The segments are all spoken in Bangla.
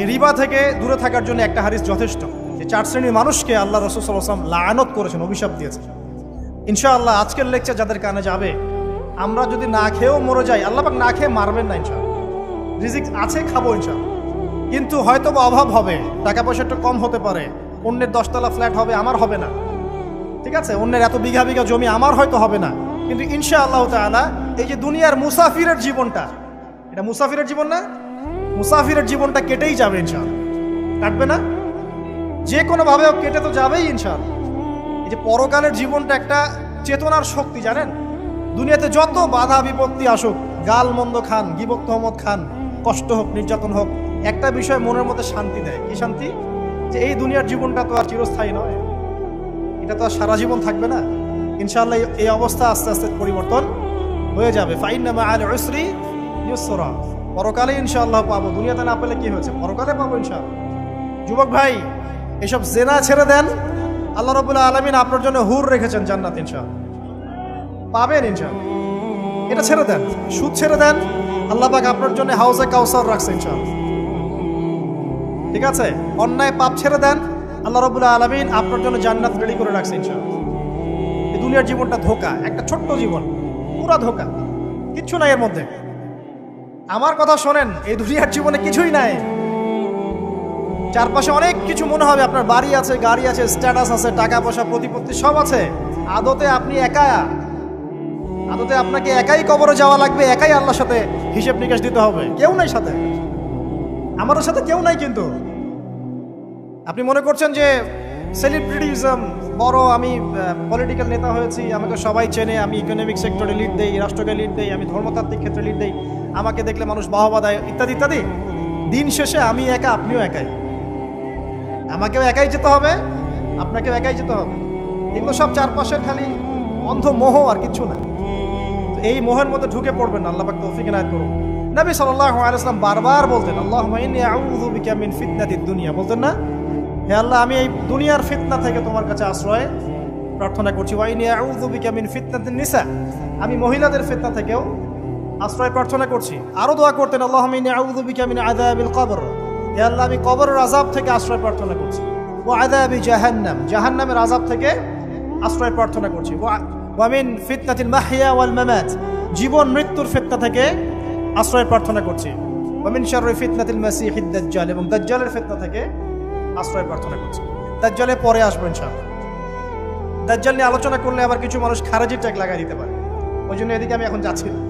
এই রিবা থেকে দূরে থাকার জন্য একটা হারিস যথেষ্ট। যে চার শ্রেণির মানুষকে আল্লাহ রসুল সাল্লাম লায়নত করেছেন, অভিশাপ দিয়েছেন। ইনশাআল্লাহ আজকের লেকচার যাদের কানে যাবে, আমরা যদি না খেয়েও মরে যাই, আল্লাহ পাক না খেয়ে মারবেন না ইনশাআল্লাহ। রিজিক আছে, খাব ইনশাআল্লাহ। কিন্তু হয়তো বা অভাব হবে টাকা পয়সা একটু কম হতে পারে, অন্যের দশতলা ফ্ল্যাট হবে, আমার হবে না। ঠিক আছে? অন্যের এত বিঘা বিঘা জমি, আমার হয়তো হবে না। কিন্তু ইনশা আল্লাহ তাআলা এই যে দুনিয়ার মুসাফিরের জীবনটা, এটা মুসাফিরের জীবন না মুসাফিরের জীবনটা কেটেই যাবে ইনশাআল্লাহ। কাটবে না? যে কোনোভাবে কেটে তো যাবেই ইনশাআল্লাহ। এই যে পরকালের জীবনটা একটা চেতনার শক্তি, জানেন? দুনিয়াতে যত বাধা বিপত্তি আসুক, গাল মন্দ খান গিবক তহমদ খান, কষ্ট হোক, নির্যাতন হোক, একটা বিষয় মনের মধ্যে শান্তি দেয়। কি শান্তি? যে এই দুনিয়ার জীবনটা তো আর চিরস্থায়ী নয়। এটা তো আর সারা জীবন থাকবে না। ইনশাআল্লাহ এই- অবস্থা আস্তে আস্তে পরিবর্তন হয়ে যাবে। ফাইনামা আল উসরি ইউসরা। পরকালে ইনশাআল্লাহ পাবো। দুনিয়াতে না পেলে কি হয়েছে? পরকালে পাবো ইনশাআল্লাহ। যুবক ভাই, এসব জেনা ছেড়ে দেন। আল্লাহ রবুল্লাহ আলমিন আপনার জন্য হুর রেখেছেন জান্নাত ইনশাআল্লাহ। পাবেন ইনশাআল্লাহ। এটা ছেড়ে দেন, সুদ ছেড়ে দেন। আল্লাহ পাক আপনার জন্য হাউসে কাউসার রাখছে ইনশাআল্লাহ। ঠিক আছে? অন্যায় পাপ ছেড়ে দেন। আল্লাহ রবুল্লাহ আলমিন আপনার জন্য জান্নাত রেডি করে রাখছে ইনশাআল্লাহ। এই দুনিয়ার জীবনটা ধোকা, একটা ছোট্ট জীবন, পুরা ধোকা। কিচ্ছু নাই এর মধ্যে। আমার কথা শোনেন, এই দুনিয়ার জীবনে কিছুই নাই। চারপাশে অনেক কিছু মনে হবে, আপনার বাড়ি আছে, গাড়ি আছে স্ট্যাটাস আছে, টাকা পয়সা, প্রতিপত্তি সব আছে। আদতে আপনি একা। আদতে আপনাকে একাই কবরে যাওয়া লাগবে, একাই আল্লাহর সাথে হিসেব নিকাশ দিতে হবে। কেউ নাই সাথে। আমাদের সাথে কেউ নাই কিন্তু। আপনি মনে করছেন যে সেলিব্রিটিজম বড় আমি পলিটিক্যাল নেতা হয়েছি, আমাকে সবাই চেনে, আমি ইকোনমিক সেক্টরে লিড দেই, রাষ্ট্রকে লিড দেই, আমি ধর্মতাত্ত্বিক ক্ষেত্রে লিড দেই। আমাকে দেখলে মানুষ বাহবা দেয় ইত্যাদি ইত্যাদি। দিন শেষে আমি একা আপনিও একাই। আমাকেও একাই যেতে হবে আপনাকেও একাই যেতে হবে। এগুলো সব চারপাশের খালি অন্ধ মোহ আর কিছু না। এই মোহের মধ্যে ঢুকে পড়বেন না, আল্লাহ পাক তৌফিক এনায়েত করুন। নবী সাল্লাল্লাহু আলাইহি ওয়াসাল্লাম বারবার বলতেন আল্লাহ মিন ফিতনাতিদ দুনিয়া। বলতেন না হে আল্লাহ আমি এই দুনিয়ার ফিতনা থেকে তোমার কাছে আশ্রয় প্রার্থনা করছি। ওয়া ইন্নী আউযু বিকা মিন নিসা। আমি মহিলাদের ফিতনা থেকেও আশ্রয় প্রার্থনা করছি। আরও দোয়া করতেন, আল্লাহুম্মা ইন্নী আউযু বিকা মিন আযাবিল কবর। হে আল্লাহ, আমি কবরের আযাব থেকে আশ্রয় প্রার্থনা করছি। ও আযাবি জাহান্নাম। জাহান্নামের আজাব থেকে আশ্রয় প্রার্থনা করছি। ওয়া- ওয়া মিন ফিতনাতিল মাহইয়া ওয়াল মামাত। জীবন, মৃত্যুর ফিতনা থেকে আশ্রয় প্রার্থনা করছি। ওয়া মিন শাররি ফিতনাতিল মাসিহিদ দাজ্জাল। এবং দাজ্জালের ফিতনা থেকে আশ্রয় প্রার্থনা করছি। দাজ্জালে পরে আসব ইনশাআল্লাহ। দাজ্জাল নিয়ে আলোচনা করলে আবার কিছু মানুষ খারাজি ট্যাগ লাগাই দিতে পারে। ওই জন্য এদিকে আমি এখন যাচ্ছি না।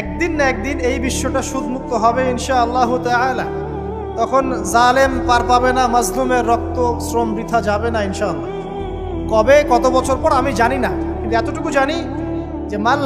একদিন না একদিন এই বিশ্বটা সুদমুক্ত হবে ইনশা আল্লাহ তালা তখন জালেম পার পাবে না, মাজলুমের রক্ত, শ্রম বৃথা যাবে না ইনশাআল্লাহ। কবে? কত বছর পর? আমি জানি না। কিন্তু এতটুকু জানি যে মাল